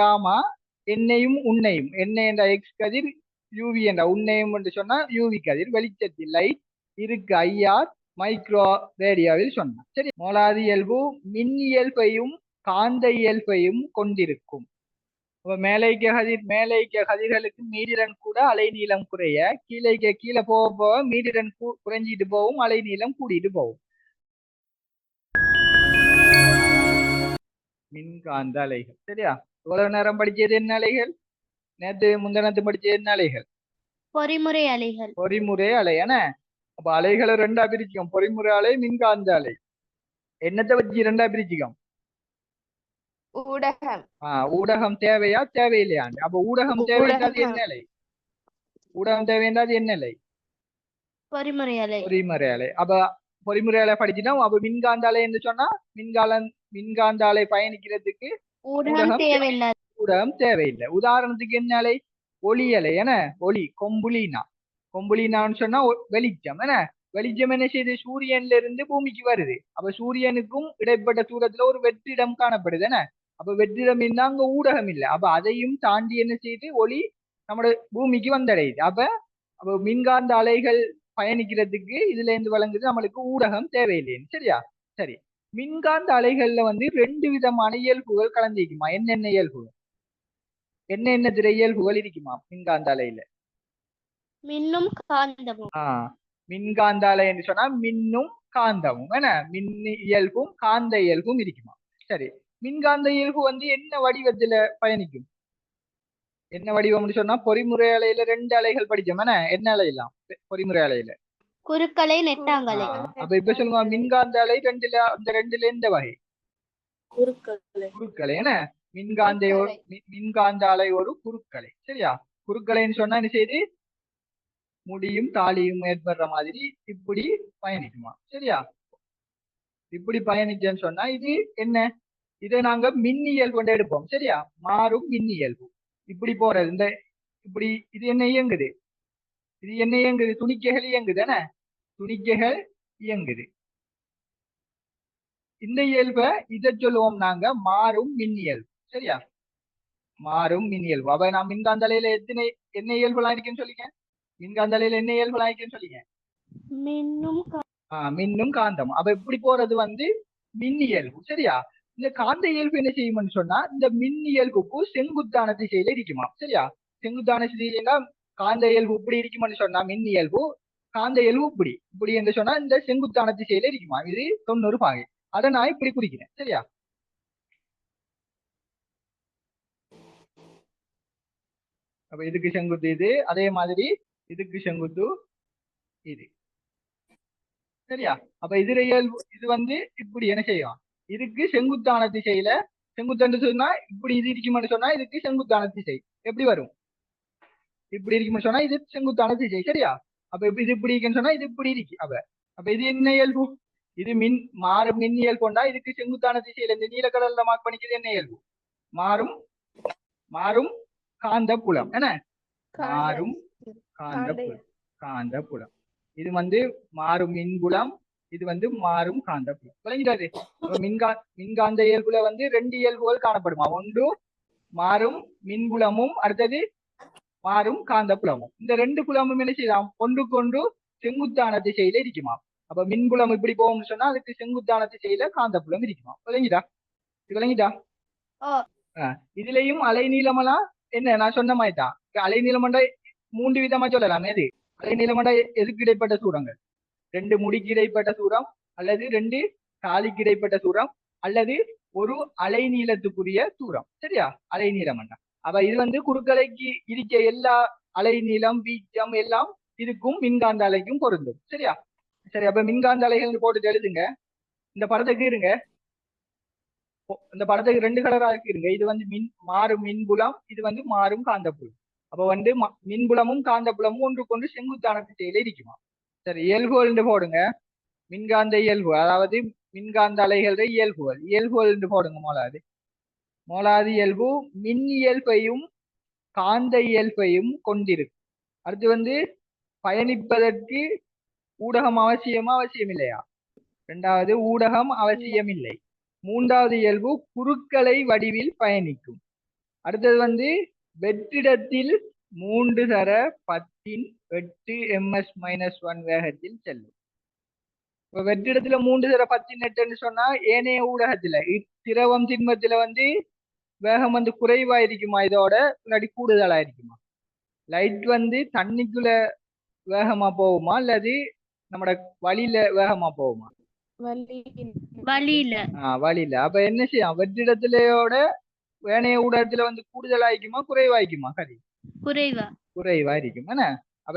Gamma என்னையும் உன்னையும். என்ன என்ற எக்ஸ் கதிர் யூவி என்ற உன்னையும் என்று சொன்னா யூவி கதிர். வெளிச்சத்தில் லைட் இருக்கு ஐஆர் மைக்ரோ ரேடியோவில் சொன்னார். சரி மோலாதி இயல்பு மின் இயல்பையும் காந்த இயல்பையும் கொண்டிருக்கும். மேலைக்க கதிர் மேலைக்க கதிர்களுக்கு மீடிரன் கூட அலைநீளம் குறைய கீழைக்க கீழே போக போக மீடிரன் குறைஞ்சிட்டு போகும் அலைநீளம் கூடிட்டு போகும். மின்காந்த அலைகள். சரியா? இவ்வளவு நேரம் படிச்சது என்ன அலைகள்? நேத்து முந்தினத்து படிச்சது என்ன அலைகள்? பொறிமுறை அலைகள். பொறிமுறை அலை என்ன? அப்ப அலைகளை ரெண்டா பிரிச்சுக்கோம் பொறிமுறை அலை மின்காந்த அலை. என்னத்தை வச்சு ரெண்டா பிரிச்சுக்கோம் ஊடகம். ஆஹ் ஊடகம் தேவையா தேவையில்லையாண்டு அப்ப ஊடகம் தேவைன்றது என்ன அலை? ஊடகம் தேவைன்றது என்ன அலை? பொறிமுறை அலை. பொறிமுறை அலை. அப்ப பொறிமுறை அலை படிச்சுட்டோம். அப்ப மின்காந்த அலை என்று சொன்னா மின்காலம் மின்காந்த அலை பயணிக்கிறதுக்கு ஊடகம் தேவையில்லாத ஊடகம் தேவையில்லை. உதாரணத்துக்கு என்ன அலை ஒளி அலை என்ன? ஒளி கொம்புலினா. கொம்புலினான்னு சொன்னா வெளிச்சம் என்ன? வெளிச்சம் என்ன செய்யுது சூரியன்ல இருந்து பூமிக்கு வருது. அப்ப சூரியனுக்கும் இடைப்பட்ட தூரத்துல ஒரு வெற்றிடம் காணப்படுது என்ன? அப்ப வெற்றிடம் இருந்தா அங்க ஊடகம் இல்லை. அப்ப அதையும் தாண்டி என்ன செய்யுது ஒளி நம்மட பூமிக்கு வந்தடையுது. அப்ப அப்ப மின்காந்த அலைகள் பயணிக்கிறதுக்கு இதுல இருந்து வழங்குது. நம்மளுக்கு ஊடகம் தேவையில்லைன்னு. சரியா? சரி. மின்காந்த அலைகள்ல வந்து ரெண்டு விதமான இயல்புகள் கலந்திருக்குமா? என்னென்ன இயல்புகள்? என்னென்ன திரை இயல்புகள் இருக்குமா மின்காந்த அலையில? மின்னும் காந்தமும். ஆஹ் மின்காந்த அலை என்று சொன்னா மின்னும் காந்தமும் என்ன? மின் இயல்பும் காந்த இயல்பும் இருக்குமா? சரி மின்காந்த இயல்பு வந்து என்ன வடிவத்துல பயணிக்கும்? என்ன வடிவம்னு சொன்னா பொறிமுறை அலையில ரெண்டு அலைகள் படிச்சோம் என்ன? என்ன அலையெல்லாம்? பொறிமுறை அலையில. குறுக்கலை நெட்டாங்கலை அப்ப இப்ப சொல்லுங்க மின்காந்த அலை ரெண்டுல அந்த ரெண்டுல எந்த வகை? குறுக்கலை குறுக்கலை என்ன? மின்காந்த மின்காந்த அலை ஒரு குறுக்கலை சரியா? குறுக்கலைன்னு சொன்னா என்ன செய்யுது? முடியும் தாலியும் ஏற்படுற மாதிரி இப்படி பயணிக்குமா சரியா? இப்படி பயணிச்சேன்னு சொன்னா இது என்ன? இதை நாங்க மின்னியல் கொண்டு எடுப்போம் சரியா? மாறும் மின்னியல்பு இப்படி போறது இந்த இப்படி இது என்ன இயங்குது? இது என்ன இயங்குது? துணிக்கைகள் இயங்குது என்ன? துணிக்கைகள் இயங்குது. இந்த இயல்பை இதை சொல்லுவோம் நாங்க மாறும் மின்னியல்பு சரியா? மாறும் மின்னியல்பு அப்ப நான் மின்காந்தலையில எத்தனை என்ன இயல்புலாம் இருக்குன்னு சொல்லிங்க? மின்காந்தலையில என்ன இயல்புலாம் இருக்குன்னு சொல்லிங்க? மின்னும் கா- ஆஹ் மின்னும் காந்தம் அப்ப இப்படி போறது வந்து மின் இயல்பு. சரியா? இந்த காந்த இயல்பு என்ன செய்யும்னு சொன்னா இந்த மின் இயல்புக்கு செங்குத்தான திசையில இருக்குமா? சரியா? செங்குத்தான திசையில காந்த இயல்பு இப்படி இருக்குமான்னு சொன்னா மின் இயல்பு காந்த இயல்பு இப்படி என்று சொன்னா இந்த செங்குத்தான திசையில இருக்குமா? இது தொண்ணூறு பாகை. அதை நான் இப்படி குறிக்கிறேன். சரியா? அப்ப இதுக்கு செங்குத்து இது அதே மாதிரி இதுக்கு செங்குத்து இது. சரியா? அப்ப இதுல இயல்பு இது வந்து இப்படி என்ன செய்யும்? இதுக்கு செங்குத்தான திசையில செங்குத்தன்று சொன்னா இப்படி இது இருக்குமென்னு சொன்னா இதுக்கு செங்குத்தான திசை. எப்படி வரும்? இப்படி இருக்குமென்னு சொன்னா இது செங்குத்தான திசை. சரியா? அப்ப இப்ப இது இப்படி இருக்குன்னு சொன்னா இது இப்படி இருக்கு. அப்ப அப்ப இது என்ன இயல்பு? இது மின் மாறும் மின் இயல்புண்டா இதுக்கு செங்குத்தான திசையில இந்த நீலக்கடல்ல மார்க் பண்ணிக்கிறது என்ன இயல்பு? மாறும் மாறும் காந்த புலம் என்ன? மாறும் காந்த புலம் காந்த புலம் இது வந்து மாறும் மின்புலம் இது வந்து மாறும் காந்த புலம் விளங்கிடாது அப்ப மின்கா மின்காந்த இயல்புல வந்து ரெண்டு இயல்புகள் காணப்படுமா? ஒன்று மாறும் மின்புலமும் அடுத்தது மாறும் காந்த புலமும் இந்த ரெண்டு புலமும் என்ன செய்யலாம் ஒன்றுக்கொன்று செங்குத்தான திசையில இருக்குமா அப்ப மின்புலம் இப்படி போகும்னு சொன்னா அதுக்கு செங்குத்தான திசையில காந்த புலம் இருக்குமா விளங்கிட்டா விளங்கிட்டா இதுலயும் அலைநீளமெல்லாம் என்ன? நான் சொன்ன மாதிரி தான் அலைநீளமண்டா மூன்று விதமா சொல்லலாம். எது? அலைநீளமண்டா எதுக்கு இடைப்பட்ட தூரங்கள் ரெண்டு முடிக்கு இடைப்பட்ட தூரம் அல்லது ரெண்டு காலிக்கு இடைப்பட்ட தூரம் அல்லது ஒரு அலைநீளத்துக்குரிய தூரம். சரியா? அலைநீளமண்டா. அப்ப இது வந்து குறுக்கலைக்கு இருக்க எல்லா அலைநீளம் வீச்சம் எல்லாம் இதுக்கும் மின்காந்த அலைக்கும் பொருந்தும். சரியா? சரி அப்ப மின்காந்த அலைகள் போட்டு எழுதுங்க. இந்த படத்துக்கு இருங்க. இந்த படத்துக்கு ரெண்டு கலரா இருங்க. இது வந்து மின் மாறும் மின்புலம் இது வந்து மாறும் காந்தப்புலம். அப்ப வந்து ம- மின்புலமும் காந்தப்புலமும் ஒன்றுக்கொன்று செங்குத்தான திசையில இருக்குமா? சரி இயல்புகள் போடுங்க. மின்காந்த இயல்பு அதாவது மின்காந்த அலைகள இயல்புகள். இயல்புகள் போடுங்க மோலாது மோலாதி இயல்பு மின் இயல்பையும் காந்த இயல்பையும் கொண்டிருக்கும். அடுத்து வந்து பயணிப்பதற்கு ஊடகம் அவசியமா அவசியம் இல்லையா இரண்டாவது ஊடகம் அவசியம் இல்லை மூன்றாவது இயல்பு குறுக்கலை வடிவில் பயணிக்கும். அடுத்தது வந்து வெற்றிடத்தில் மூன்று தர பத்தின் எட்டு எம்எஸ் மைனஸ் ஒன் வேகத்தில் செல்லும். இப்ப வெற்றிடத்துல மூன்று தர பத்தின் எட்டுன்னு சொன்னா ஏனைய ஊடகத்துல இத்திரவம் திரவம் திண்மத்துல வந்து வேகம் வந்து குறைவா இருக்குமா இதோட இல்லாட்டி கூடுதலா இருக்குமா லைட் வந்து தண்ணிக்குள்ள வேகமா போகுமா? அல்லது நம்மட வழியில வேகமா போகுமா? வழியில. ஆஹ் வழியில. அப்ப என்ன செய்யும் வெற்றிடத்திலேயோட ஏனைய ஊடகத்துல வந்து கூடுதலாய்க்குமா குறைவாய்க்குமா கதி குறைவா. குறைவா இருக்கும் என்ன? அப்ப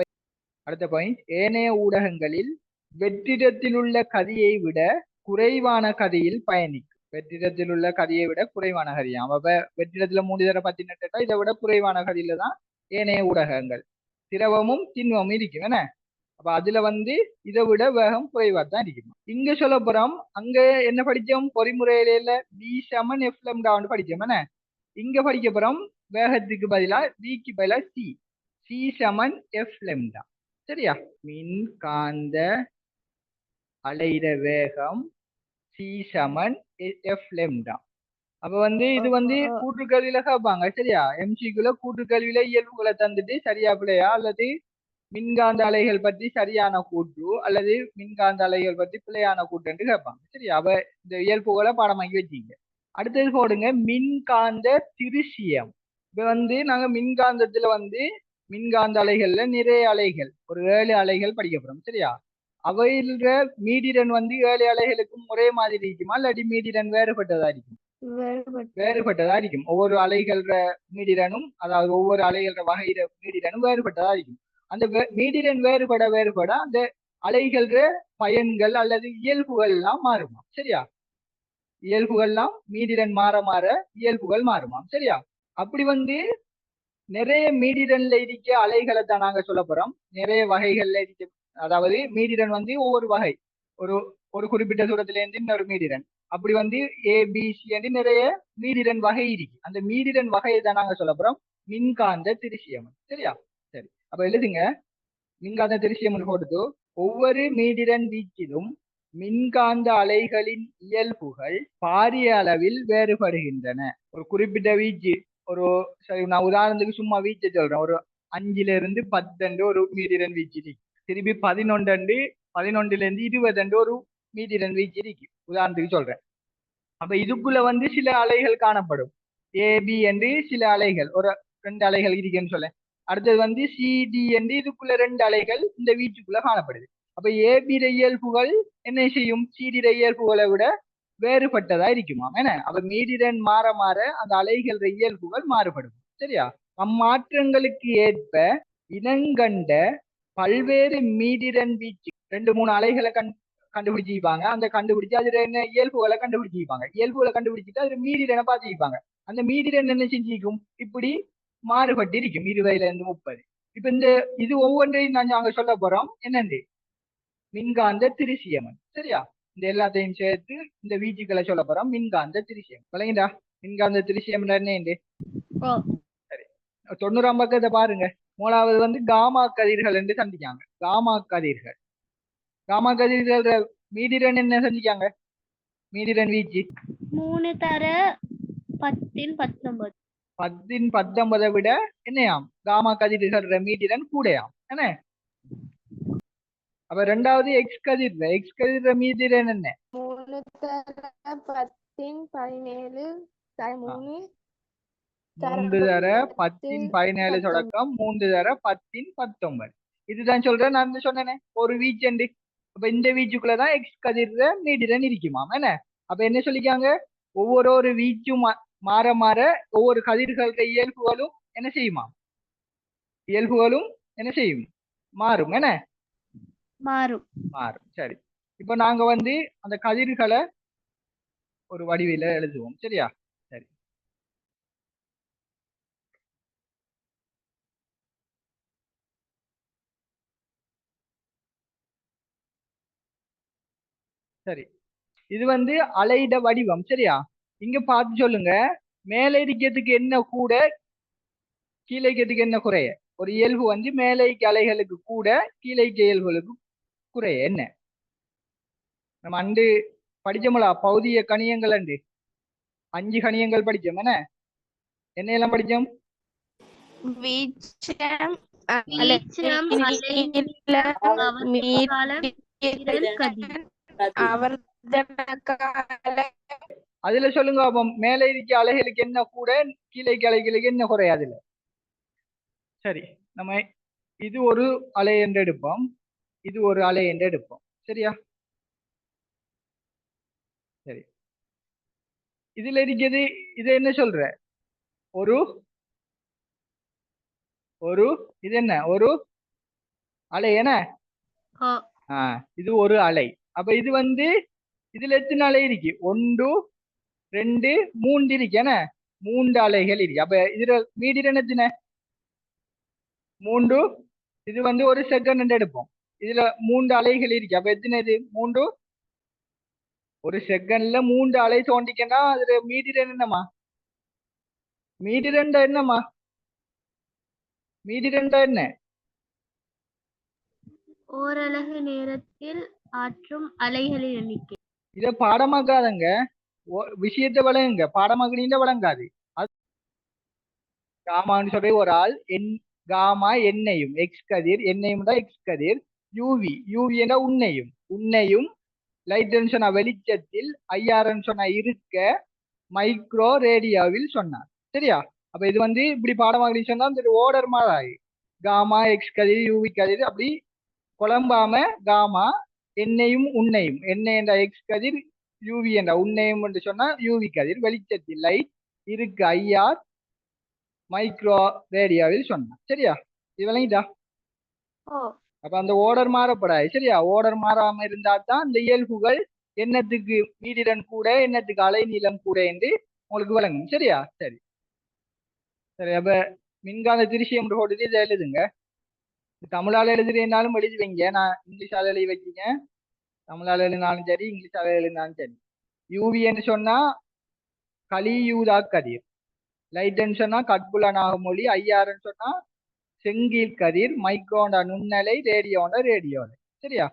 அடுத்த பாயிண்ட் ஏனைய ஊடகங்களில் வெற்றிடத்தில் உள்ள கதியை விட குறைவான கதியில் பயணிக்கும் வெற்றிடத்தில் உள்ள கதியை விட குறைவான கதியாம் அப்ப வெற்றிடத்துல மூணு தர பத்தி நட்டா இதை விட குறைவான கதியில தான் ஏனைய ஊடகங்கள். திரவமும் திண்மமும் இருக்கும் என்ன? அப்ப அதுல வந்து இதை விட வேகம் குறைவா தான் இருக்கும். இங்க சொல்ல போறோம் அங்க என்ன படிச்சோம்? பொறிமுறையில பி செமன் எஃப் லம்டான்னு படிச்சோம் என்ன? இங்க படிக்க போறோம் வேகத்துக்கு பதிலா விக்கு பதிலா சி சி செமன் எஃப் லெம்டா சரியா? மின் காந்த அலையிற வேகம் சி சமன் எஃப் லெம்டா அப்ப வந்து இது வந்து. கூட்டுக்கல்வியில கேட்பாங்க சரியா? எம்சிக்குள்ள கூட்டுக்கல்வியில இயல்புகளை தந்துட்டு சரியா பிள்ளையா? அல்லது மின்காந்த அலைகள் பற்றி சரியான கூற்று அல்லது மின்காந்த அலைகள் பற்றி பிழையான கூற்றுன்னு கேட்பாங்க சரியா? அப்ப இந்த இயல்புகளை பாடமாக்கி வச்சீங்க. அடுத்தது போடுங்க மின்காந்த திருசியம். இப்ப வந்து நாங்க மின்காந்தத்துல வந்து மின்காந்த அலைகள்ல நிறைய அலைகள் ஒரு ஏழு அலைகள் படிக்க போறோம் சரியா? அவையில மீடிரன் வந்து ஏழு அலைகளுக்கும் ஒரே மாதிரி இருக்குமா இல்லாட்டி மீடிரன் வேறுபட்டதா இருக்கும் வேறுபட்டு வேறுபட்டதா இருக்கும் ஒவ்வொரு அலைகள மீடிரனும் அதாவது ஒவ்வொரு அலைகள வகையில மீடிரனும் வேறுபட்டதா இருக்கும் அந்த மீடிரன் வேறுபட வேறுபட அந்த அலைகள பயன்கள் அல்லது இயல்புகள் எல்லாம் மாறுமா சரியா இயல்புகள்லாம் மீடிரன் மாற மாற இயல்புகள் மாறுமா சரியா அப்படி வந்து நிறைய மீடிரன்ல இருக்க அலைகளை தான் நாங்க சொல்ல போறோம் நிறைய வகைகள்ல இருக்க அதாவது மீடிரன் வந்து ஒவ்வொரு வகை. ஒரு ஒரு குறிப்பிட்ட தூரத்திலேருந்து இன்னொரு மீதிரன் அப்படி வந்து ஏ சி என்று நிறைய மீடிரன் வகை இருக்கு. அந்த மீதிரன் வகையை தான் நாங்க சொல்ல போறோம். மின்காந்த திருசியமன். சரியா? சரி. அப்ப எழுதுங்க. மின்காந்த திருசியமன் கொடுத்து ஒவ்வொரு மீடிரன் வீச்சிலும் மின்காந்த அலைகளின் இயல்புகள் பாரிய அளவில் வேறுபடுகின்றன. ஒரு குறிப்பிட்ட வீச்சு ஒரு சரி நான் உதாரணத்துக்கு சும்மா வீச்சை சொல்றேன். ஒரு அஞ்சுல இருந்து பத்தண்டு ஒரு மீடிரன் வீச்சு இருக்கு. திருப்பி பதினொன்று பதினொன்றுல இருந்து இருபது அண்டு ஒரு மீடிரன் வீச்சு இருக்கு உதாரணத்துக்கு சொல்றேன். அப்ப இதுக்குள்ள வந்து சில அலைகள் காணப்படும். ஏபி என்று சில அலைகள். ஒரு ரெண்டு அலைகள் இருக்குன்னு சொல்ல அடுத்தது வந்து சிடி என்று இதுக்குள்ள ரெண்டு அலைகள் இந்த வீச்சுக்குள்ள காணப்படுது. அப்ப ஏபி இயல்புகள் என்ன செய்யும்? சிடி இயல்புகளை விட வேறுபட்டதா இருக்குமா? என்ன? அப்ப மீடிரன் மாற மாற அந்த அலைகள் இயல்புகள் மாறுபடும். சரியா? அம்மாற்றங்களுக்கு ஏற்ப இனங்கண்ட பல்வேறு மீடிரன் வீச்சு. ரெண்டு மூணு அலைகளை கண் கண்டுபிடிச்சிருப்பாங்க. அந்த கண்டுபிடிச்சு அதுல என்ன இயல்புகளை கண்டுபிடிச்சிருப்பாங்க. இயல்புகளை கண்டுபிடிச்சிட்டு அதுல மீடிரனை பார்த்துருப்பாங்க. அந்த மீடிரன் என்ன செஞ்சிருக்கும்? இப்படி மாறுபட்டு இருக்கும் இருபதுல இருந்து முப்பது. இப்ப இந்த இது ஒவ்வொன்றையும் நான் அங்க சொல்ல போறோம். என்னண்டு மின்காந்த திருசியமன். சரியா? இந்த எல்லாத்தையும் சேர்த்து இந்த வீச்சுக்களை சொல்ல போறோம். மின்காந்த திருசியம். விளங்கிடா மின்காந்த திருசியம் என்ன ஓ தொண்ணூறாம் பக்கத்தை பாருங்க. மூணாவது வந்து காமா கதிர்கள் என்று சந்திக்காங்க காமா கதிர்கள். காமா கதிர்கள் மீடிரன் என்ன சந்திக்காங்க மீடிரன் வீச்சு. மூணு தர பத்தின் பத்தொன்பது. பத்தின் பத்தொன்பதை விட என்னையாம்? காமா கதிர்கள் மீடிரன் கூடயாம். என்ன? அப்ப ரெண்டாவது எக்ஸ் கதிர் எக்ஸ் கதிர் மீடிரன் என்ன? மூணு தர பத்தின் பதினேழு மூணு மூன்று தர பத்தின் பதினேழு. தொடக்கம் மூன்று தர பத்தின் பத்தொன்பது இதுதான் சொல்றேன் நான் சொன்னேனே ஒரு வீச்சண்டு அப்ப இந்த வீச்சுக்குள்ளதான் எக்ஸ் கதிர்ற மீடிரன் இருக்குமாம் என்ன? அப்ப என்ன சொல்லிக்காங்க? ஒவ்வொரு ஒரு வீச்சும் மாற மாற ஒவ்வொரு கதிர்கள் இயல்புகளும் என்ன செய்யுமா இயல்புகளும் என்ன செய்யும்? மாறும் என்ன? மாறும். மாறும் சரி. இப்போ நாங்க வந்து அந்த கதிர்களை ஒரு வடிவில எழுதுவோம் சரியா? சரி. இது வந்து அலையிட வடிவம் சரியா? இங்க பார்த்து சொல்லுங்க. மேலே இருக்கிறதுக்கு என்ன கூட கீழே இருக்கிறதுக்கு என்ன குறைய? ஒரு இயல்பு வந்து மேலைக்கு அலைகளுக்கு கூட கீழைக்கு இயல்புகளுக்கு குறைய. என்ன? நம்ம அண்டு படிச்சோம்ல பௌதிய கணியங்கள் அண்டு. அஞ்சு கணியங்கள் படிச்சோம் என்ன? என்ன எல்லாம் படிச்சோம்? வீச்சம் அதுல சொல்லுங்க அப்போ மேலே இருக்க அலைகளுக்கு என்ன கூட கீழே அலைகளுக்கு என்ன குறை அதுல? சரி நம்ம இது ஒரு அலை என்று எடுப்போம். இது ஒரு அலை என்று எடுப்போம். சரியா? சரி. இதுல இருக்கிறது இது என்ன சொல்ற? ஒரு ஒரு இது என்ன? ஒரு அலை என்ன? இது ஒரு அலை. அப்ப இது வந்து இதுல எத்தனை அலை இருக்கு? ஒன்று ரெண்டு மூன்று இருக்கு. என்ன? மூன்று அலைகள் இருக்கு. அப்ப இதுல மீடியம் எத்தனை? மூன்று. இது வந்து ஒரு செகண்ட் எடுப்போம். இதுல மூன்று அலைகள் இருக்கு. அப்ப எத்தனை இது? மூன்று. ஒரு செகண்ட்ல மூன்று அலை தோண்டிக்கன்னா அதுல மீடியம் என்னம்மா? மீதி ரெண்டா என்னம்மா? மீதி என்ன? ஓரலகு நேரத்தில் ஆற்றும் அலைகளின் எண்ணிக்கை இத பாடமாக்காதங்க விஷயத்தை வழங்குங்க. பாடமாக்குனீங்க வழங்காது. காமான்னு சொல்லி ஒரு ஆள். என் காமா என்னையும். எக்ஸ் கதிர் எண்ணையும் தான் எக்ஸ் கதிர். யூவி யூவி என்ற உன்னையும். உன்னையும் லைட் சொன்ன வெளிச்சத்தில் ஐஆர்என் சொன்ன இருக்க மைக்ரோ ரேடியோவில் சொன்னார். சரியா? அப்ப இது வந்து இப்படி பாடமாக சொன்னா இந்த ஓடர் மாதிரி காமா எக்ஸ் கதிர் யூவி கதிர் அப்படி குழம்பாம காமா என்னையும் உன்னையும். என்ன என்ற எக்ஸ் கதிர் யூவி என்ற உன்னையும் என்று சொன்னா யூவி கதிர். வெளிச்சத்தில் லைட் இருக்கு ஐஆர் மைக்ரோ ரேடியோவில் சொன்னான் சரியா? இது விளங்கிட்டா? அப்ப அந்த ஓர்டர் மாறப்படாது. சரியா? ஓர்டர் மாறாம இருந்தா தான் இந்த இயல்புகள் என்னத்துக்கு மீடிடன் கூட என்னத்துக்கு அலைநீளம் கூட என்று உங்களுக்கு விளங்கும். சரியா? சரி. சரி அப்ப மின்காந்த திருஷ்யம் போட்டுட்டு இதை எழுதுங்க. தமிழால எழுதுறீங்கனாலும் எழுதி வைங்க நான் இங்கிலீஷால எழுதி வச்சுங்க தமிழால எழுதினாலும் சரி இங்கிலீஷால எழுதினாலும் சரி. யூவி என்று சொன்னா கலியூதா கதிர். லைட்னு சொன்னா கட்புலனாக மொழி. ஐஆர்ன்னு சொன்னா செங்கில் கதிர். மைக்ரோண்டா நுண்ணலை ரேடியோண்டா ரேடியோல. சரியா?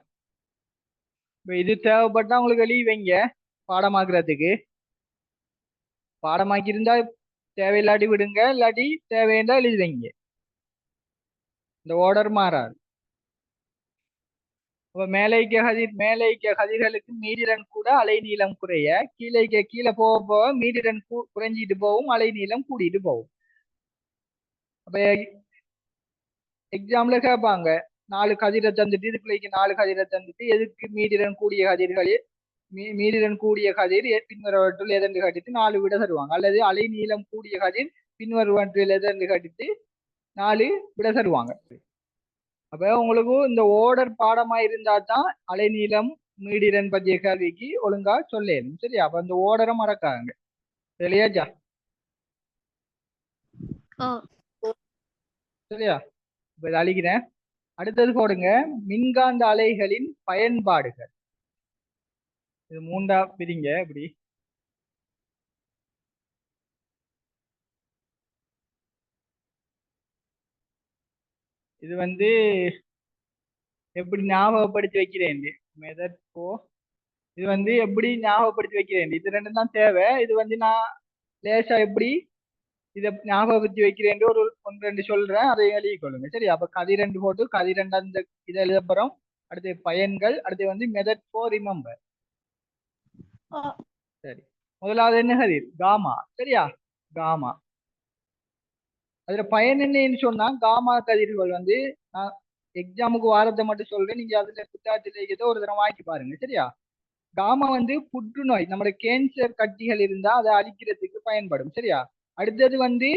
இப்போ இது தேவைப்பட்டா உங்களுக்கு எழுதி வைங்க பாடமாக்குறதுக்கு. பாடமாக்கியிருந்தா தேவையில்லாட்டி விடுங்க இல்லாட்டி தேவையண்டா எழுதி வைங்க. இந்த ஓர்டர் மாறாது. அப்ப மேலைக்க கதிர் மேலைக்க கதிர்களுக்கு மீடிரன் கூட அலைநீளம் குறைய கீழைக்க கீழே போக போக மீடிரன் குறைஞ்சிட்டு போகும் அலைநீளம் கூடிட்டு போகும் அப்ப எக்ஸாம்ல கேட்பாங்க நாலு கதிரை தந்துட்டு இதுக்குள்ளைக்கு நாலு கதிரை தந்துட்டு எதுக்கு மீடிரன் கூடிய கதிர்களில் மீ- மீடிரன் கூடிய கதிர் பின்வருவற்றில் எதன்று கட்டித்து கட்டிட்டு நாலு விட தருவாங்க. அல்லது அலைநீளம் கூடிய கதிர் பின்வருவற்றில் எதன்று கட்டிட்டு நாலு விட தருவாங்க அப்ப உங்களுக்கு இந்த ஓர்டர் பாடமா இருந்தா தான் அலைநீளம் மீடிரன் பற்றிய கேள்விக்கு ஒழுங்கா சொல்லேன் சரியா? அப்ப அந்த ஓர்டரை மறக்காங்க சரியாச்சா சரியா இப்ப இதை அழிக்கிறேன். அடுத்தது போடுங்க. மின்காந்த அலைகளின் பயன்பாடுகள். இது மூண்டா பிரிங்க இப்படி. இது வந்து எப்படி ஞாபகப்படுத்தி வைக்கிறேன் மெதட் போ இது வந்து எப்படி ஞாபகப்படுத்தி வைக்கிறேன் இது ரெண்டும் தான் தேவை. இது வந்து நான் லேசா எப்படி இதை ஞாபகப்படுத்தி வைக்கிறேன் ஒரு ஒன்று ரெண்டு சொல்றேன். அதை எழுதிக் கொள்ளுங்க சரி அப்ப கதிரெண்டு போட்டு கதிரெண்டு அந்த இதை எழுத போறோம் அடுத்து பயன்கள் அடுத்து வந்து மெதட் ஃபோ ரிமெம்பர் சரி. முதலாவது என்ன கதிர் காமா. சரியா? காமா. அதுல பயன் என்னன்னு சொன்னா காமா கதிர்கள் வந்து நான் எக்ஸாமுக்கு வாரத்தை மட்டும் சொல்றேன். நீங்க அதுல புத்தகத்துல ஏதோ ஒரு தடவை வாங்கி பாருங்க சரியா? காமா வந்து புற்றுநோய் நம்மளோட கேன்சர் கட்டிகள் இருந்தா அதை அழிக்கிறதுக்கு பயன்படும் சரியா? அடுத்தது வந்து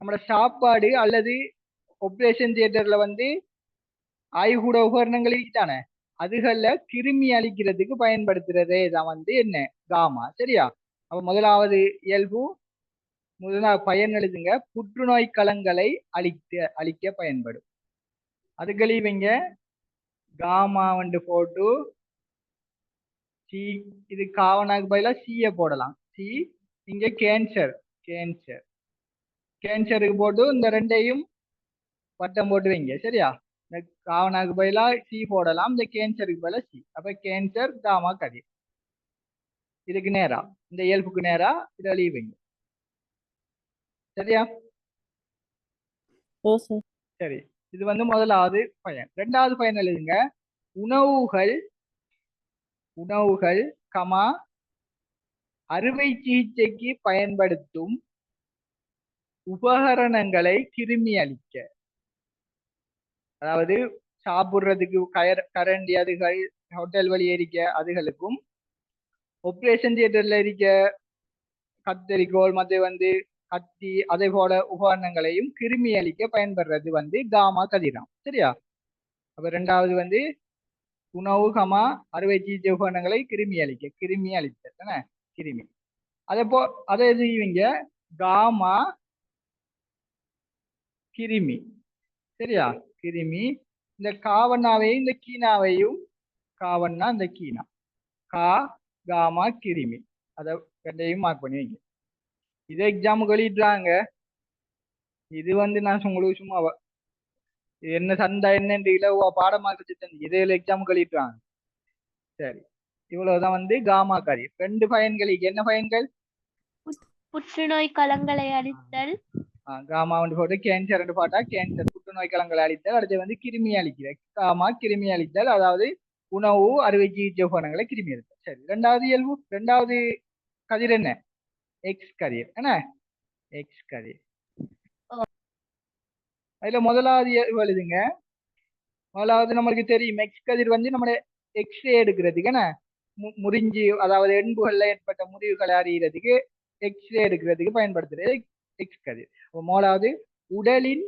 நம்மளோட சாப்பாடு அல்லது ஆபரேஷன் தியேட்டர்ல வந்து ஆய்வுகூட உபகரணங்கள் தானே அதுகள்ல கிருமி அழிக்கிறதுக்கு பயன்படுத்துறதே தான் வந்து என்ன? காமா சரியா? அப்ப முதலாவது இயல்பு முதலாக பயன் எழுதுங்க. புற்றுநோய் களங்களை அழிக்க அழிக்க பயன்படும். அதுக்கு இவங்க காமா வந்து போட்டு சி இது காவனாக்கு பதிலாக சியை போடலாம். சி இங்கே கேன்சர் கேன்சர் கேன்சருக்கு போட்டு இந்த ரெண்டையும் வட்டம் போட்டு வைங்க சரியா? இந்த காவனாக்கு பதிலாக சி போடலாம் இந்த கேன்சருக்கு பதிலாக சி அப்போ கேன்சர் காமா கதி இதுக்கு நேரா இந்த இயல்புக்கு நேரா இதை எழுதி வைங்க. சரியா? சார். இது வந்து முதலாவது பயன். ரெண்டாவது பயன் எழுதுங்க. உணவுகள் உணவுகள் கமா அறுவை சிகிச்சைக்கு பயன்படுத்தும் உபகரணங்களை கிருமி அழிக்க அதாவது சாப்பிடுறதுக்கு கயர் கரண்டி அதுகள் ஹோட்டல் வழி எரிக்க அதுகளுக்கும் ஆப்ரேஷன் தியேட்டர்ல இருக்க கத்தரிக்கோல் மற்ற வந்து கத்தி அதே போல உபகரணங்களையும் கிருமி அழிக்க பயன்படுறது வந்து காமா கதிராம் சரியா? அப்ப ரெண்டாவது வந்து உணவு கமா அறுவை சிகிச்சை உபகரணங்களை கிருமி அழிக்க கிருமி அழித்தல் கிருமி. அதே போ அதே இவங்க காமா கிருமி. சரியா? கிருமி. இந்த காவண்ணாவையும் இந்த கீனாவையும் காவண்ணா இந்த கீனா. கா காமா கிருமி. அதை ரெண்டையும் மார்க் பண்ணி வைங்க. இது எக்ஸாமுக்கு வெளியிடுறாங்க இது வந்து நான் உங்களுக்கு சும்மா இது என்ன சண்டை என்னன்னு இலவா பாடமாக தந்து இதில் எக்ஸாமுக்கு வெளியிடுறாங்க சரி. இவ்வளவுதான் வந்து காமா காரி ரெண்டு பயன்களுக்கு என்ன பயன்கள்? புற்றுநோய் களங்களை அழித்தல். காமா வந்து போட்டு கேன்சர் ரெண்டு பாட்டா கேன்சர் புற்றுநோய் கலங்களை அழித்தல். அடுத்து வந்து கிருமி அழிக்கிற காமா கிருமி அழித்தல். அதாவது உணவு அறுவை சிகிச்சை உபகரணங்களை கிருமி அழித்தல். சரி ரெண்டாவது இயல்பு ரெண்டாவது கதிர் என்ன? எக்ஸ் கதிர் என்ன எக்ஸ் கதிர் அதுல முதலாவது எழுதுங்க முதலாவது நம்மளுக்கு தெரியும். எக்ஸ் கதிர் வந்து நம்ம எக்ஸ்ரே எடுக்கிறதுக்கு என்ன? முறிஞ்சு அதாவது எண்புகள்ல ஏற்பட்ட முறிவுகளை அறியறதுக்கு எக்ஸ்ரே எடுக்கிறதுக்கு பயன்படுத்துறது. எக்ஸ் கதிர் முதலாவது உடலின்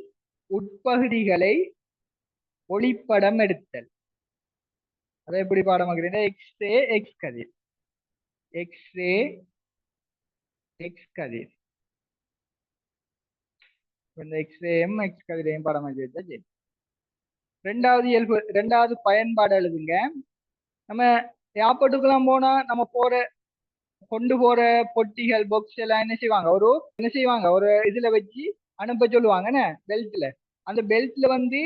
உட்பகுதிகளை ஒளிப்படம் எடுத்தல். அதை எப்படி பாடமாக்குறீங்க? எக்ஸ்ரே எக்ஸ் கதிர் எக்ஸ்ரே எக்ஸ் கதிர். இப்ப இந்த எக்ஸ்ரேயும் எக்ஸ் கதிரையும் பாடமாக்கி வச்சா சரி ரெண்டாவது இயல்பு ரெண்டாவது பயன்பாடு எழுதுங்க. நம்ம ஏர்போர்ட்டுக்கெல்லாம் போனா நம்ம போற கொண்டு போற பொட்டிகள் பொக்ஸ் எல்லாம் என்ன செய்வாங்க? ஒரு என்ன செய்வாங்க? ஒரு இதுல வச்சு அனுப்ப சொல்லுவாங்க என்ன? பெல்ட்ல அந்த பெல்ட்ல வந்து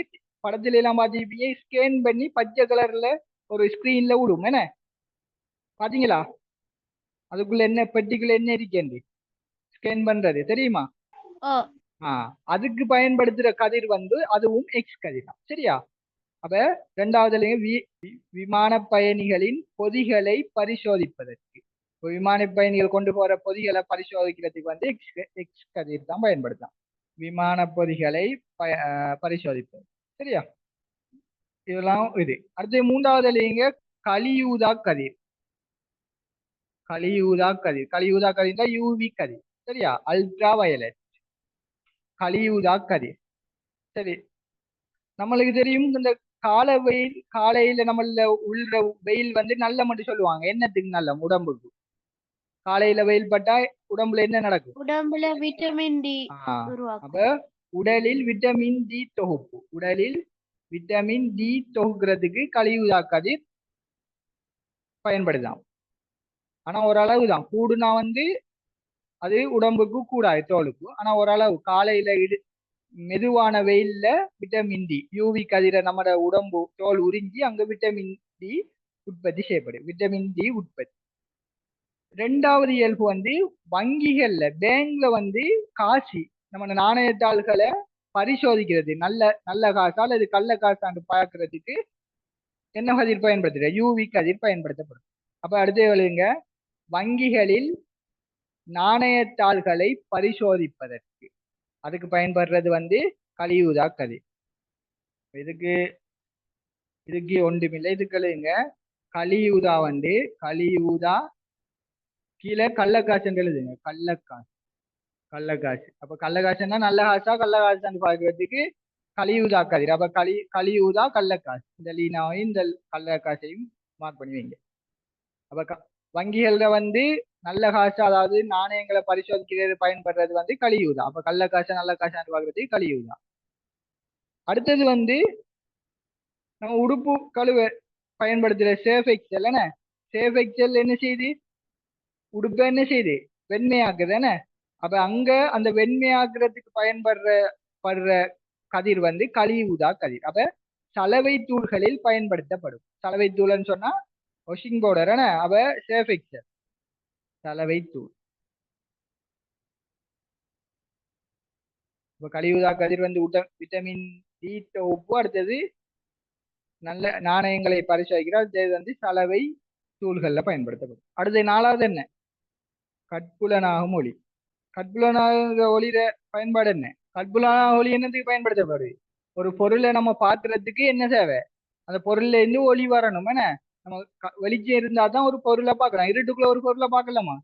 படத்துல எல்லாம் பார்த்துருப்பீங்க ஸ்கேன் பண்ணி பச்சை கலர்ல ஒரு ஸ்கிரீன்ல விடும் என்ன? பாத்தீங்களா அதுக்குள்ள என்ன பெட்டிக்குள்ள என்ன இருக்கேன் ஸ்கேன் பண்றது தெரியுமா? அதுக்கு பயன்படுத்துற கதிர் வந்து அதுவும் எக்ஸ் கதிர் தான் சரியா? அப்ப வி- விமான பயணிகளின் பொதிகளை பரிசோதிப்பதற்கு. விமான பயணிகள் கொண்டு போற பொதிகளை பரிசோதிக்கிறதுக்கு வந்து எக்ஸ் எக்ஸ் கதிர் தான் பயன்படுத்தலாம். விமான பொதிகளை பரிசோதிப்பது சரியா? இதெல்லாம் இது. அடுத்து மூன்றாவது கலியூதா கதிர். கலியூதா கதிர் கலியூதா கதிர் தான் யூவி கதிர் சரியா? அல்ட்ரா வயலட் கலியூதா கதிர் சரி. நம்மளுக்கு தெரியும் இந்த கால வெயில் காலையில நம்மள உள்ள வெயில் வந்து நல்ல மட்டும் சொல்லுவாங்க. என்னத்துக்கு நல்ல உடம்புக்கு. காலையில வெயில் பட்டா உடம்புல என்ன நடக்கும்? உடம்புல விட்டமின் டி அப்ப உடலில் விட்டமின் டி தொகுப்பு. உடலில் விட்டமின் டி தொகுக்கிறதுக்கு கழிவுதா கதிர் பயன்படுதாம் ஆனா ஓரளவு தான் கூடுனா வந்து அது உடம்புக்கு கூடாது தோலுக்கு. ஆனா ஓரளவு. காலையில இடு மெதுவான வெயில்ல விட்டமின் டி யூவி கதிர நம்ம உடம்பு தோல் உறிஞ்சி அங்க விட்டமின் டி உற்பத்தி செய்யப்படும் விட்டமின் டி உற்பத்தி. ரெண்டாவது இயல்பு வந்து வங்கிகள்ல பேங்க்ல வந்து காசி நம்ம நாணயத்தாள்களை பரிசோதிக்கிறது. நல்ல நல்ல காசா அல்லது கள்ள காசான்னு பார்க்கறதுக்கு என்ன கதிர் பயன்படுத்துற யூவி கதிர் பயன்படுத்தப்படும். அப்ப அடுத்து எழுதுங்க. வங்கிகளில் நாணயத்தாள்களை பரிசோதிப்பதற்கு. அதுக்கு பயன்படுறது வந்து கலியுதா கதி. இதுக்கு இதுக்கு ஒன்றுமில்லை. இது எழுதுங்க கலியூதா வந்து கலியூதா கீழே கள்ளக்காசுன்னு எழுதுங்க கள்ளக்காசு. கள்ளக்காசு. அப்ப கள்ளக்காசுன்னா நல்ல காசா கள்ளக்காசான்னு பார்க்கறதுக்கு கலியூதா கதிர். அப்ப களி கலியூதா கள்ளக்காசு. இந்த லீனாவையும் இந்த கள்ளக்காசையும் மார்க் பண்ணி வைங்க. அப்ப க- வங்கிகள்ல வந்து நல்ல காசு அதாவது நாணயங்களை பரிசோதிக்கிறது பயன்படுறது வந்து கலியூதா அப்ப கள்ள காசு நல்ல காசான்னு பாக்குறது கலியூதா அடுத்தது வந்து நம்ம உடுப்பு கழுவ பயன்படுத்துற சேஃப் எக்ஸல் என்ன? சேஃப் எக்ஸல் என்ன செய்யுது உடுப்பை என்ன செய்யுது வெண்மையாக்குது என்ன? அப்ப அங்க அந்த வெண்மையாக்குறதுக்கு பயன்படுற படுற கதிர் வந்து கலியூதா கதிர். அப்ப சலவை தூள்களில் பயன்படுத்தப்படும். சலவை தூள்னு சொன்னா வாஷிங் பவுடர் என்ன அவ சேஃப் எக்ஸல் சலவை தூள் இப்போ கழிவுதா கதிர் வந்து விட்டமின் டி உப்பு அடுத்தது நல்ல நாணயங்களை பரிசோதிக்கிறார் அடுத்தது வந்து சலவை தூள்கள்ல பயன்படுத்தப்படும் அடுத்த நாலாவது என்ன கட்புலனாகும் ஒளி கட்புலனாக ஒளிர பயன்பாடு என்ன கட்புலனாக ஒளி என்னத்துக்கு பயன்படுத்தப்படுது ஒரு பொருளை நம்ம பாத்துறதுக்கு என்ன தேவை அந்த பொருள்ல இருந்து ஒளி வரணும் என்ன நம்ம க- வெளிச்சம் இருந்தா தான் ஒரு பொருளை பார்க்கலாம். இருட்டுக்குள்ள ஒரு பொருளை பார்க்கலாமா?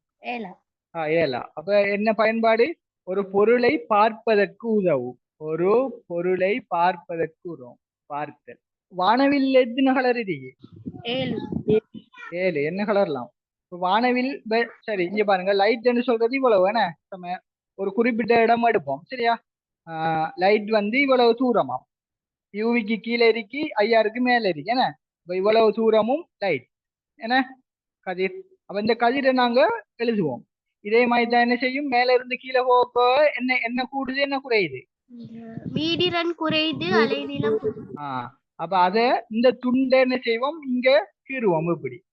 ஏலா. அப்ப என்ன பயன்பாடு? ஒரு பொருளை பார்ப்பதற்கு உதவும். ஒரு பொருளை பார்ப்பதற்கு உதவும். பார்த்தல். வானவில் எத்தனை கலர் இருக்கு ஏழு. என்ன கலர்லாம் வானவில் சரி இங்க பாருங்க. லைட்னு சொல்றது இவ்வளவு என்ன? நம்ம ஒரு குறிப்பிட்ட இடம் எடுப்போம். சரியா? லைட் வந்து இவ்வளவு தூரமா யூவிக்கு கீழே இருக்கி ஐயாருக்கு மேல இருக்கு என்ன? இவ்வளவு தூரமும் லைட் என்ன? கதிர். அப்ப இந்த கதிரை நாங்க எழுதுவோம். இதே மாதிரி தான் என்ன செய்யும்? மேல இருந்து கீழே போக என்ன என்ன கூடுது என்ன குறையுது? அலைநீளம் கூடும். ஆஹ் அப்ப அத இந்த துண்டை என்ன செய்வோம்? இங்க கீறுவோம் இப்படி.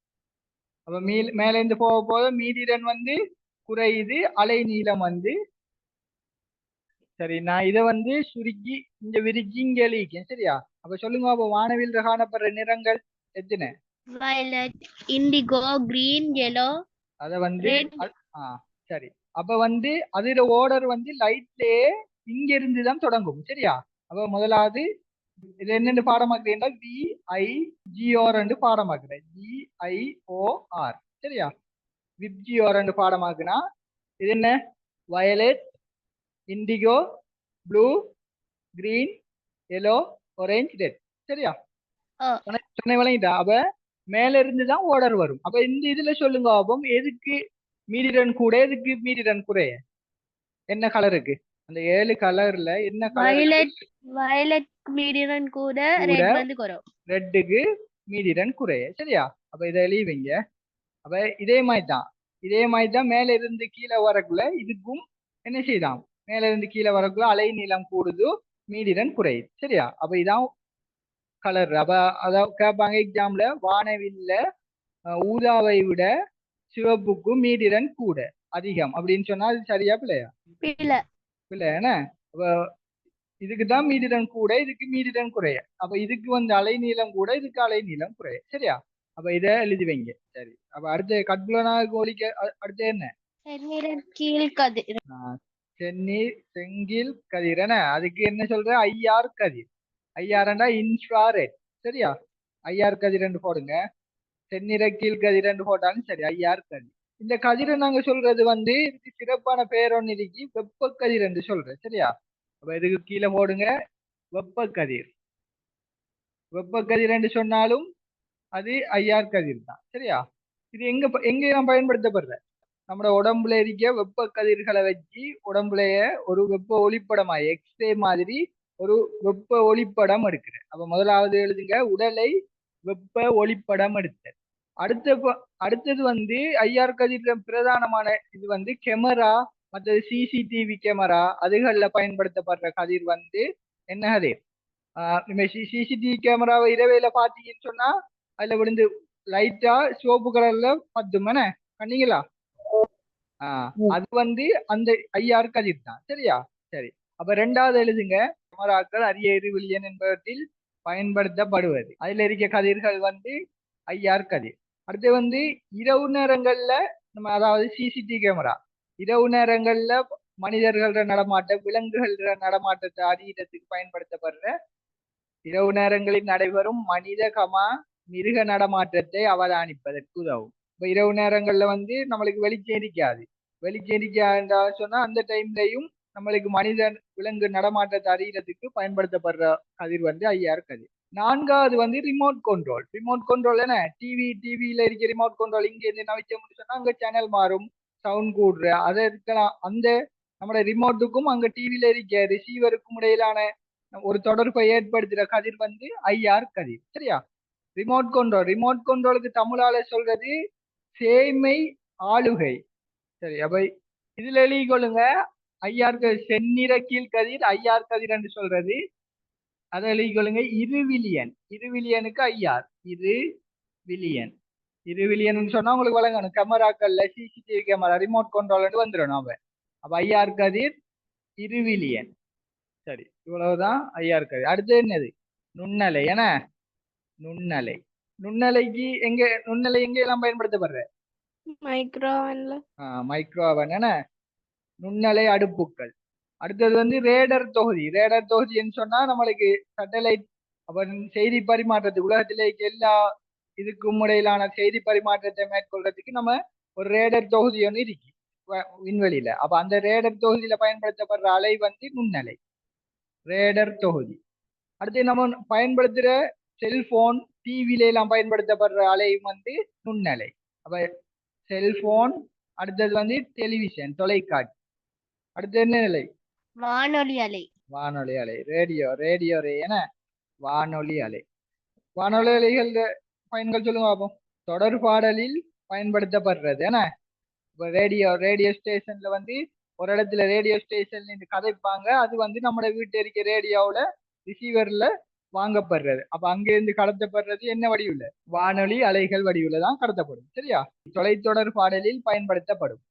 அப்ப மீல் மேல இருந்து போக போக மீதிரன் வந்து குறையுது அலை நீளம் வந்து. சரி நான் இதை வந்து சுருக்கி இங்க விரிச்சு இங்க எழுதிக்கேன். சரியா? அப்ப சொல்லுங்க அப்ப வானவில் காணப்படுற நிறங்கள் எத்தனை? Violet indigo green yellow அத வந்து ஆ சரி. அப்ப வந்து அதோட ஓர்டர் வந்து லைட்லயே இங்க இருந்து தான் தொடங்கும் சரியா? அப்ப முதலாவது இது என்னென்னு பாடமாக்குறேன் வி ஐ ஜிஓர் என்று பாடமாக்குறேன் ஜி ஐ ஓ ஆர் சரியா? விப் ஜிஓர் என்று பாடமாக்குனா இது என்ன? Violet indigo blue green yellow orange red சரியா. சொன்ன- விளங்கிட்டா அப்ப மேல இருந்து தான் ஓர்டர் வரும். அப்ப இந்த இதுல சொல்லுங்க ஆபம் எதுக்கு மீடிரன் கூட எதுக்கு மீடிரன் குறைய என்ன கலருக்கு அந்த ஏழு கலர்ல என்ன கலர் violet violet மீடிரன் கூட red வந்து குறையும். ரெட்டுக்கு மீடிரன் குறைய சரியா? அப்ப இதை எழுதிவீங்க. அப்ப இதே மாதிரி தான். இதே மாதிரி தான் மேல இருந்து கீழே வரக்குள்ள இதுக்கும் என்ன செய்யலாம் மேல இருந்து கீழே வரக்குள்ள அலை நீளம் கூடுது. மீடிரன் குறையுது. சரியா? அப்ப இதான் கலர் அப்ப அதாவது கேட்பாங்க எக்ஸாம்ல வானவில்ல ஊதாவை விட சிவப்புக்கும் மீடிரன் கூட அதிகம். அப்படின்னு சொன்னா அது சரியா பிள்ளையா? இல்ல. என்ன? அப்ப இதுக்கு தான் மீடிரன் கூட இதுக்கு மீடிரன் குறைய. அப்ப இதுக்கு வந்து அலைநீளம் கூட இதுக்கு அலைநீளம் குறைய. சரியா? அப்ப இத எழுதி வைங்க. சரி. அப்ப அடுத்து கட்புலனா கோழிக்க அ- அடுத்து என்ன? சென்னீர் செங்கில் கதிர் என்ன அதுக்கு என்ன சொல்ற? ஐஆர் கதிர். ஐஆர்ண்டா இன்ஃப்ராரெட் சரியா? ஐஆர் கதிர் ரெண்டு போடுங்க. செந்நிற கீழ் கதிர் போட்டாலும் சரி ஐஆர் கதிர். இந்த கதிரை நாங்க சொல்றது வந்து இதுக்கு சிறப்பான பேர் ஒன்று இருக்கு வெப்ப கதிர் என்று சொல்றேன் சரியா? அப்ப இதுக்கு கீழே போடுங்க. வெப்ப கதிர். வெப்ப கதிர் என்று சொன்னாலும் அது ஐஆர் கதிர் தான் சரியா? இது எங்க எங்க நான் பயன்படுத்தப்படுற நம்ம உடம்புல இருக்க வெப்ப கதிர்களை வச்சு உடம்புலைய ஒரு வெப்ப ஒளிப்படமா எக்ஸ்ரே மாதிரி ஒரு வெப்ப ஒளிப்படம் எடுக்கிறேன் அப்ப முதலாவது எழுதுங்க உடலை வெப்ப ஒளிப்படம் எடுத்தல். அடுத்த ப- அடுத்தது வந்து ஐஆர் கதிர் பிரதானமான இது வந்து கேமரா மற்றது சிசிடிவி கேமரா அதுகளில் பயன்படுத்தப்படுற கதிர் வந்து என்ன கதிர்? ஆஹ் சிசிடிவி கேமராவை இரவையில பாத்தீங்கன்னு சொன்னா அதுல விழுந்து லைட்டா சிவப்பு கலர்ல பத்தும் என்ன? அது வந்து அந்த ஐஆர் கதிர் தான். சரியா? சரி. அப்ப ரெண்டாவது எழுதுங்க. கேமராக்கள் அரிய எரிவிலியன் என்பவற்றில் பயன்படுத்தப்படுவது. அதுல இருக்க கதிர்கள் வந்து ஐஆர் கதிர். அடுத்து வந்து இரவு நேரங்கள்ல நம்ம அதாவது சிசிடிவி கேமரா இரவு நேரங்கள்ல மனிதர்கள நடமாட்டம் விலங்குகள நடமாட்டத்தை அறியறதுக்கு பயன்படுத்தப்படுற இரவு நேரங்களில் நடைபெறும் மனித கமா மிருக நடமாட்டத்தை அவதானிப்பதற்கு உதவும். இப்போ இரவு நேரங்களில் வந்து நம்மளுக்கு வெளிச்சம் இருக்காது வெளிச்சம் இருக்காதுன்னு சொன்னால் அந்த டைம்லையும் நம்மளுக்கு மனிதன் விலங்கு நடமாட்டத்தை அறியறதுக்கு பயன்படுத்தப்படுற கதிர் வந்து ஐஆர் கதிர். நான்காவது வந்து ரிமோட் கண்ட்ரோல் ரிமோட் கண்ட்ரோல் என்ன? டிவி டிவியில இருக்க ரிமோட் கண்ட்ரோல் இங்க இருந்து நவிச்சோம்னு சொன்னா அங்க சேனல் மாறும் சவுண்ட் கூடுற. அதை இருக்கலாம். அந்த நம்மளோட ரிமோட்டுக்கும் அங்க டிவியில இருக்க ரிசீவருக்கும் இடையிலான ஒரு தொடர்பை ஏற்படுத்துற கதிர் வந்து ஐஆர் கதிர். சரியா? ரிமோட் கண்ட்ரோல் ரிமோட் கண்ட்ரோலுக்கு தமிழால சொல்றது சேமை ஆளுகை. சரி அப்ப இதுல எழுதிக்கொள்ளுங்க. ஐயார் கதிர் செந்நிற கீழ் கதிர் கதிர் என்று சொல்றது. அதை எழுதிக்கொள்ளுங்க. இருவிலியன். இருவிலியனுக்கு ஐயார். இரு வில்லியன் இருவிலியன் சொன்னா உங்களுக்கு வழங்கணும். கேமராக்கள்ல சிசிடிவி கேமரா ரிமோட் கண்ட்ரோல் வந்துடும் அவ அப்ப ஐஆர் கதிர் இருவிலியன். சரி இவ்வளவுதான் ஐயா இருக்காது அடுத்து என்னது? நுண்ணலை. என்ன? நுண்ணலை. நுண்ணலைக்கு எங்க நுண்ணலை எங்க எல்லாம் பயன்படுத்தப்படுற மைக்ரோவன்ல மைக்ரோவன் என்ன நுண்ணலை அடுப்புக்கள். அடுத்தது வந்து ரேடர் தொகுதி. ரேடர் தொகுதின்னு சொன்னா நம்மளுக்கு சேட்டலைட் அப்புறம் செய்தி பரிமாற்றத்துக்கு உலகத்திலே எல்லா இதுக்கும் இடையிலான செய்தி பரிமாற்றத்தை மேற்கொள்றதுக்கு நம்ம ஒரு ரேடர் தொகுதி ஒன்று இருக்கு விண்வெளியில. அப்ப அந்த ரேடர் தொகுதியில பயன்படுத்தப்படுற அலை வந்து நுண்ணலை. ரேடர் தொகுதி. அடுத்து நம்ம பயன்படுத்துற செல்போன் டிவில எல்லாம் பயன்படுத்தப்படுற அலை வந்து நுண்ணலை. அப்ப செல்போன் அடுத்தது வந்து டெலிவிஷன் தொலைக்காட்சி. அடுத்து என்ன நிலை? வானொலி அலை. வானொலி அலை. ரேடியோ ரேடியோ என வானொலி அலை. வானொலி அலைகள் பயன்கள் சொல்லுங்க பார்ப்போம் தொடர்பாடலில் பயன்படுத்தப்படுறது என்ன இப்போ ரேடியோ ரேடியோ ஸ்டேஷன்ல வந்து ஒரு இடத்துல ரேடியோ ஸ்டேஷன்ல இருந்து கதைப்பாங்க. அது வந்து நம்ம வீட்டு இருக்க ரேடியோவில் ரிசீவர்ல வாங்கப்படுறது. அப்ப அங்க இருந்து கடத்தப்படுறது என்ன வடிவில்? வானொலி அலைகள் வடிவில் தான் கடத்தப்படும். சரியா? தொலைத்தொடர் பாடலில் பயன்படுத்தப்படும்.